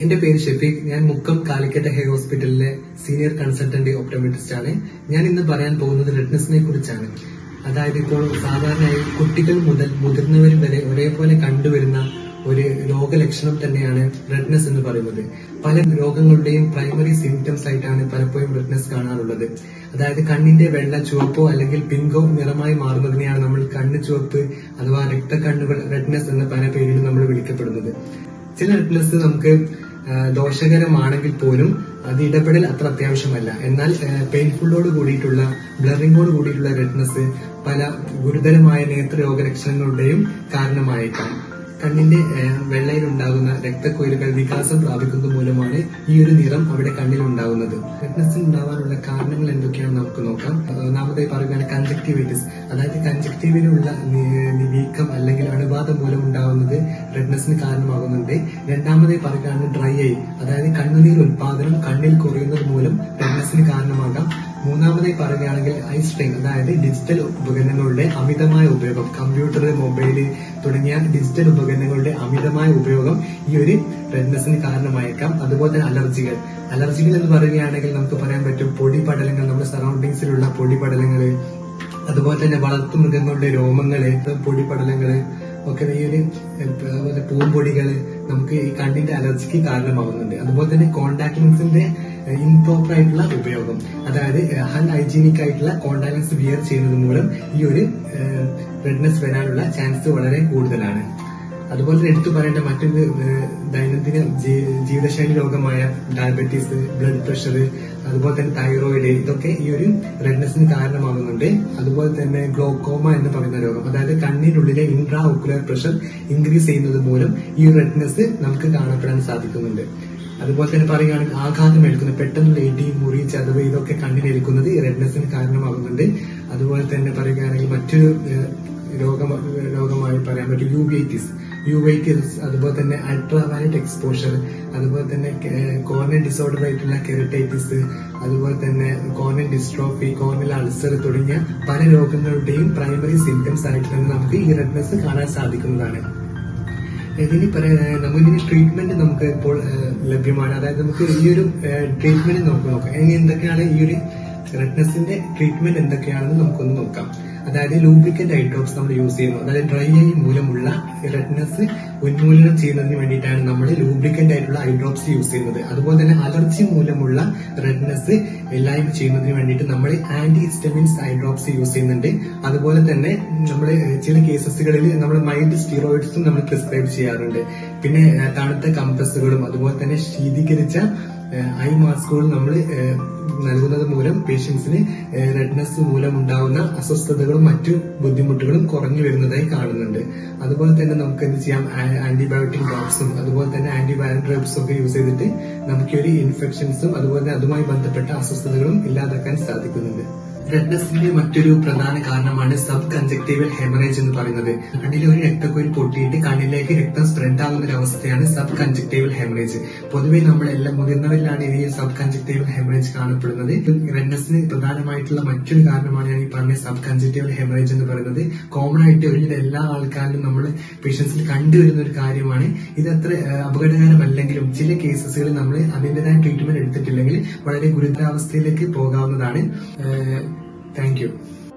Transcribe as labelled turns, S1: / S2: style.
S1: എന്റെ പേര് ഷെഫീഖ്. ഞാൻ മുക്കം കാലിക്കറ്റ ഹെയർ ഹോസ്പിറ്റലിലെ സീനിയർ കൺസൾട്ടന്റ് ഓപ്റ്റോമെട്രിസ്റ്റ് ആണ് ഞാൻ ഇന്ന് പറയാൻ പോകുന്നത് റെഡ്നസിനെ കുറിച്ചാണ്. അതായത് ഇപ്പോൾ സാധാരണയായി കുട്ടികൾ മുതൽ മുതിർന്നവർ വരെ ഒരേപോലെ കണ്ടുവരുന്ന ഒരു രോഗലക്ഷണം തന്നെയാണ് റെഡ്നെസ് എന്ന് പറയുന്നത്. പല രോഗങ്ങളുടെയും പ്രൈമറി സിംറ്റംസ് ആയിട്ടാണ് പലപ്പോഴും റെഡ്നെസ് കാണാറുള്ളത്. അതായത് കണ്ണിന്റെ വെള്ള ചുവപ്പോ അല്ലെങ്കിൽ പിങ്കോ നിറമായി മാറുന്നതിനെയാണ് നമ്മൾ കണ്ണ് ചുവപ്പ് അഥവാ രക്തക്കണ്ണുകൾ റെഡ്നെസ് എന്ന പല പേരിലും നമ്മൾ വിളിക്കപ്പെടുന്നത്. ചില റെഡ്നെസ് നമുക്ക് ദോഷകരമാണെങ്കിൽ പോലും അത് ഇടപെടൽ അത്ര അത്യാവശ്യമല്ല. എന്നാൽ പെയിൻഫുള്ളോട് കൂടിയിട്ടുള്ള ബ്ലറിങ്ങോട് കൂടിയിട്ടുള്ള റെഡ്നസ് പല ഗുരുതരമായ നേത്രരോഗ ലക്ഷണങ്ങളുടെയും കാരണമായേക്കാം. കണ്ണിന്റെ വെള്ളയിൽ ഉണ്ടാകുന്ന രക്തക്കൊയിലുകൾ വികാസം പ്രാപിക്കുന്നത് മൂലമാണ് ഈ ഒരു നിറം അവിടെ കണ്ണിൽ ഉണ്ടാകുന്നത് റെഡ്നെസ് ഉണ്ടാവാനുള്ള കാരണങ്ങൾ എന്തൊക്കെയാണെന്ന് നമുക്ക് നോക്കാം. ഒന്നാമതായി പറയുകയാണ് കൺജക്ടിവൈറ്റിസ് അതായത് കൺജക്റ്റീവിനുള്ള വീക്കം അല്ലെങ്കിൽ അണുബാധ മൂലം ഉണ്ടാകുന്നത് റെഡ്നെസ്സിന് കാരണമാകുന്നുണ്ട്. രണ്ടാമതായി പറയുകയാണ് ഡ്രൈ ഐ അതായത് കണ്ണുനീർ ഉൽപാദനം കണ്ണിൽ കുറയുന്നത് മൂലം റെഡ്നെസ്സിന് കാരണമാകാം. മൂന്നാമതായി പറയുകയാണെങ്കിൽ ഐ സ്ട്രെയിൻ അതായത് ഡിജിറ്റൽ ഉപകരണങ്ങളുടെ അമിതമായ ഉപയോഗം കമ്പ്യൂട്ടർ മൊബൈൽ തുടങ്ങിയ ഡിജിറ്റൽ ഉപകരണങ്ങളുടെ അമിതമായ ഉപയോഗം ഈ ഒരു റെഡ്നെസ്സിന് കാരണമായേക്കാം. അതുപോലെ തന്നെ അലർജികൾ അലർജികൾ എന്ന് പറയുകയാണെങ്കിൽ നമുക്ക് പറയാൻ പറ്റും പൊടി പടലങ്ങൾ നമ്മുടെ സറൗണ്ടിങ്സിലുള്ള പൊടി പടലങ്ങൾ അതുപോലെ തന്നെ വളർത്തു മൃഗങ്ങളുടെ രോമങ്ങൾ പൊടി പടലങ്ങൾ ഒക്കെ ഈ ഒരു പൂമ്പൊടികൾ നമുക്ക് ഈ കണ്ണിന്റെ അലർജിക്ക് കാരണമാകുന്നുണ്ട് അതുപോലെ തന്നെ കോണ്ടാക്ട് ലെൻസിന്റെ ഇംപ്രോപ്പർ ആയിട്ടുള്ള ഉപയോഗം. അതായത് അൺഹൈജീനിക് ആയിട്ടുള്ള കോണ്ടാക്ട് ലെൻസ് വിയർ ചെയ്യുന്നത് മൂലം ഈ ഒരു റെഡ്നെസ് വരാനുള്ള ചാൻസ് വളരെ കൂടുതലാണ്. അതുപോലെ തന്നെ എടുത്തു പറയേണ്ട മറ്റൊരു ദൈനംദിന ജീവിതശൈലി രോഗമായ ഡയബറ്റീസ് ബ്ലഡ് പ്രഷർ അതുപോലെ തന്നെ തൈറോയിഡ് ഇതൊക്കെ ഈ ഒരു റെഡ്നെസ്സിന് കാരണമാകുന്നുണ്ട്. അതുപോലെ തന്നെ ഗ്ലോക്കോമ എന്ന് പറയുന്ന രോഗം. അതായത് കണ്ണിനുള്ളിലെ ഇൻട്രാ ഓക്കുലർ പ്രഷർ ഇൻക്രീസ് ചെയ്യുന്നത് മൂലം ഈ റെഡ്നെസ് നമുക്ക് കാണപ്പെടാൻ സാധിക്കുന്നുണ്ട്. അതുപോലെ തന്നെ പറയുകയാണെങ്കിൽ ആഘാതം എടുക്കുന്നത് പെട്ടെന്നുള്ള ഇടി മുറി ചതവ് ഇതൊക്കെ കണ്ണിനേൽക്കുന്നത് ഈ റെഡ്നെസ്സിന് കാരണമാകുന്നുണ്ട്. അതുപോലെ തന്നെ പറയുകയാണെങ്കിൽ മറ്റൊരു രോഗം രോഗമായി പറയാൻ പറ്റും യുവൈറ്റിസ് യുവൈറ്റിസ് അതുപോലെ തന്നെ അൾട്രാവയലറ്റ് എക്സ്പോഷർ അതുപോലെ തന്നെ കോർണൽ ഡിസോർഡർ ആയിട്ടുള്ള കെറിറ്റൈറ്റിസ് അതുപോലെ തന്നെ കോർണൽ ഡിസ്ട്രോഫി കോർണൽ അൾസർ തുടങ്ങിയ പല രോഗങ്ങളുടെയും പ്രൈമറി സിംറ്റംസ് ആയിട്ട് തന്നെ നമുക്ക് ഈ റെഡ്നെസ് കാണാൻ സാധിക്കുന്നതാണ്. ഇതിന് നമുക്കിതിന് ട്രീറ്റ്മെന്റ് നമുക്ക് ഇപ്പോൾ ലഭ്യമാണ്. അതായത് നമുക്ക് ഈ ഒരു ട്രീറ്റ്മെന്റ് നമുക്ക് നോക്കാം. ഇനി എന്തൊക്കെയാണ് ഈ ഒരു റെഡ്നെസിന്റെ ട്രീറ്റ്മെന്റ് എന്തൊക്കെയാണെന്ന് നമുക്കൊന്ന് നോക്കാം. അതായത് ലൂബ്രിക്കന്റ് ഐ ഡ്രോപ്സ് നമ്മൾ യൂസ് ചെയ്യുന്നു. അതായത് ഡ്രൈ ഐ മൂലമുള്ള റെഡ്നെസ് ഉന്മൂലനം ചെയ്യുന്നതിന് വേണ്ടിയിട്ടാണ് നമ്മൾ ലൂബ്രിക്കന്റ് ആയിട്ടുള്ള ഐ ഡ്രോപ്സ് യൂസ് ചെയ്യുന്നത്. അതുപോലെ തന്നെ അലർജി മൂലമുള്ള റെഡ്നെസ് ഇല്ലായ്മ ചെയ്യുന്നതിന് വേണ്ടിയിട്ട് നമ്മൾ anti histamines eye drops use ചെയ്യുന്നുണ്ട്. അതുപോലെ തന്നെ നമ്മൾ ചില കേസസുകളിൽ നമ്മൾ മൈൽഡ് സ്റ്റീറോയിഡ്സും നമ്മൾ പ്രിസ്ക്രൈബ് ചെയ്യാറുണ്ട്. പിന്നെ തണുത്ത കംപ്രസുകളും അതുപോലെ തന്നെ ശീതീകരിച്ച ഐ മാസ്കുകളും നമ്മൾ നൽകുന്നത് മൂലം പേഷ്യൻസിന് റെഡ്നെസ് മൂലം ഉണ്ടാകുന്ന അസ്വസ്ഥതകളും മറ്റു ബുദ്ധിമുട്ടുകളും കുറഞ്ഞു വരുന്നതായി കാണുന്നുണ്ട്. അതുപോലെ തന്നെ നമുക്ക് എന്ത് ചെയ്യാം? ആന്റിബയോട്ടിക് ഡ്രോപ്സും അതുപോലെ തന്നെ ആന്റിബയോ ഡ്രോപ്സും ഒക്കെ യൂസ് ചെയ്തിട്ട് നമുക്ക് ഒരു ഇൻഫെക്ഷൻസും അതുപോലെ അതുമായി ബന്ധപ്പെട്ട അസ്വസ്ഥതകളും ഇല്ലാതാക്കാൻ സാധിക്കുന്നുണ്ട്. റെഡ്നെസിന്റെ മറ്റൊരു പ്രധാന കാരണമാണ് സബ് കൺജക്റ്റീവൽ ഹെമറേജ് എന്ന് പറയുന്നത്. കണ്ണിലെ ഒരു രക്തക്കൊയിൽ പൊട്ടിയിട്ട് കണ്ണിലേക്ക് രക്തം സ്പ്രെഡ് ആകുന്ന ഒരു അവസ്ഥയാണ് സബ് കൺജക്റ്റീവൽ ഹെമറേജ് പൊതുവെ നമ്മളെല്ലാം മുതിർന്നവരിലാണ് ഈ സബ് കൺജക്റ്റീവൽ ഹെമറേജ് കാണപ്പെടുന്നത് റെഡ്നസിന് പ്രധാനമായിട്ടുള്ള മറ്റൊരു കാരണമാണ് ഞാൻ ഈ പറഞ്ഞ സബ് കൺജക്റ്റീവൽ ഹെമറേജ് എന്ന് പറയുന്നത്. കോമൺ ആയിട്ട് ഒരുവിധ എല്ലാ ആൾക്കാരിലും നമ്മൾ പേഷ്യൻസിൽ കണ്ടുവരുന്ന ഒരു കാര്യമാണ്. ഇത് അത്ര അപകടകരമല്ലെങ്കിലും ചില കേസസുകളിൽ നമ്മൾ അതിന്റേതായ ട്രീറ്റ്മെന്റ് എടുത്തിട്ടില്ലെങ്കിൽ വളരെ ഗുരുതരാവസ്ഥയിലേക്ക് പോകാവുന്നതാണ്. Thank you.